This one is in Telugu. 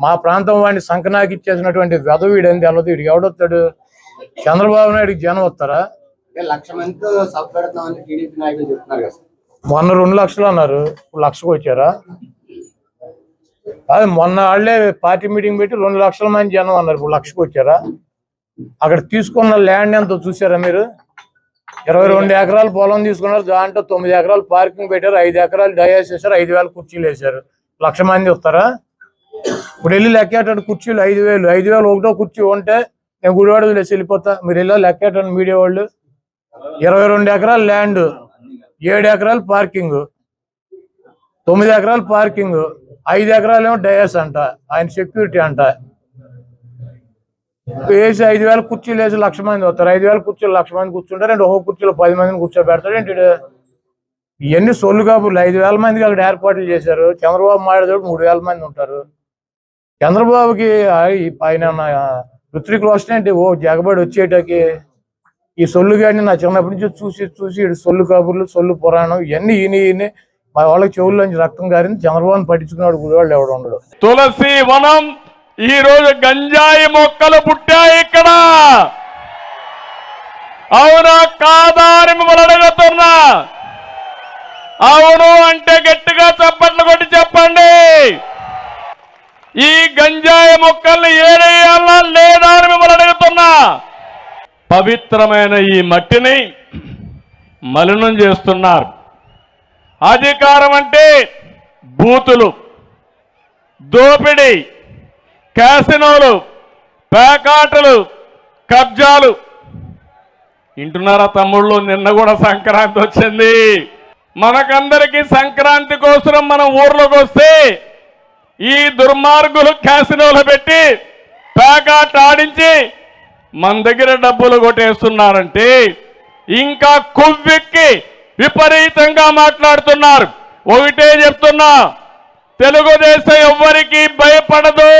మా ప్రాంతం వాడిని సంకనాకి ఇచ్చేసినటువంటి వెదవీడని తెలదు వీడికి ఎవడొస్తాడు చంద్రబాబు నాయుడికి జనం వస్తారా. మొన్న రెండు లక్షలు అన్నారు. ఇప్పుడు లక్షకు వచ్చారా? అదే మొన్న వాళ్ళే పార్టీ మీటింగ్ పెట్టి రెండు లక్షల మంది జనం అన్నారు. ఇప్పుడు లక్షకు వచ్చారా? అక్కడ తీసుకున్న ల్యాండ్ ఎంతో చూసారా మీరు? ఇరవై రెండు ఎకరాలు పొలం తీసుకున్నారు. దాంట్లో తొమ్మిది ఎకరాలు పార్కింగ్ పెట్టారు. ఐదు ఎకరాలు డయాస్ వేశారు. ఐదు వేల కుర్చీలు వేశారు. లక్ష మంది వస్తారా? ఇప్పుడు వెళ్ళి లెక్కేటండి కుర్చీలు ఐదు వేలు ఐదు వేలు ఒకటో కుర్చీ ఉంటే నేను గుడివాడ వదిలేసి వెళ్ళిపోతా. మీరు వెళ్ళి లెక్కేటండి మీడియా వాళ్ళు. ఇరవై రెండు ఎకరాలు ల్యాండ్ ఏడు ఎకరాలు పార్కింగ్ తొమ్మిది ఎకరాలు పార్కింగ్ ఐదు ఎకరాలు ఏమో డయాస్ అంట ఆయన సెక్యూరిటీ అంట. వేసి ఐదు వేల కుర్చీలు వేసి లక్ష మంది వస్తారు ఐదు వేల కుర్చీలు లక్ష మంది కూర్చుంటారు అంటే ఒక్కొక్క కుర్చీలో పది మందిని కూర్చోబెడతాడు. ఏంటి ఇవన్నీ సొల్లు కాబులు ఐదు వేల మందికి అక్కడ ఏర్పాట్లు చేశారు. చంద్రబాబు మాడేటప్పుడు మూడు వేల మంది ఉంటారు. చంద్రబాబుకి ఆయన ఋత్విక్ రోషన్ ఏంటి ఓ జగబడి వచ్చేటకి ఈ సొల్లు కానీ నా చిన్నప్పటి నుంచి చూసి చూసి సొల్లు కబుర్లు సొల్లు పురాణం ఇవన్నీ ఈయన ఈయన మా వాళ్ళకి చెవుల్లోంచి రక్తం గారింది. చంద్రబాబు పట్టించుకున్నాడు గుడివాళ్ళు ఎవడు ఉండడు. తులసి వనం ఈ రోజు గంజాయి మొక్కలు పుట్టాయి ఇక్కడ. అవునా కాదా అని మిమ్మల్ని అడుగుతున్నా. అవును అంటే గట్టిగా చప్పట్లు కొట్టి చెప్పండి. ఈ గంజాయి మొక్కల్ని ఏడేయాలా లేదా అని మిమ్మల్ని అడుగుతున్నా. పవిత్రమైన ఈ మట్టిని మలినం చేస్తున్నారు. అధికారం అంటే బూతులు దోపిడీ క్యాసినోలు పేకాటలు కబ్జాలు. వింటున్నారా తమ్ముళ్ళు నిన్న కూడా సంక్రాంతి వచ్చింది. మనకందరికీ సంక్రాంతి కోసం మనం ఊర్లోకి వస్తే ఈ దుర్మార్గులు క్యాసినోలు పెట్టి పేకాట ఆడించి మన దగ్గర డబ్బులు కొట్టేస్తున్నారంటే ఇంకా కొవ్వెక్కి విపరీతంగా మాట్లాడుతున్నారు. ఒకటే చెప్తున్నా తెలుగుదేశం ఎవ్వరికీ భయపడదు.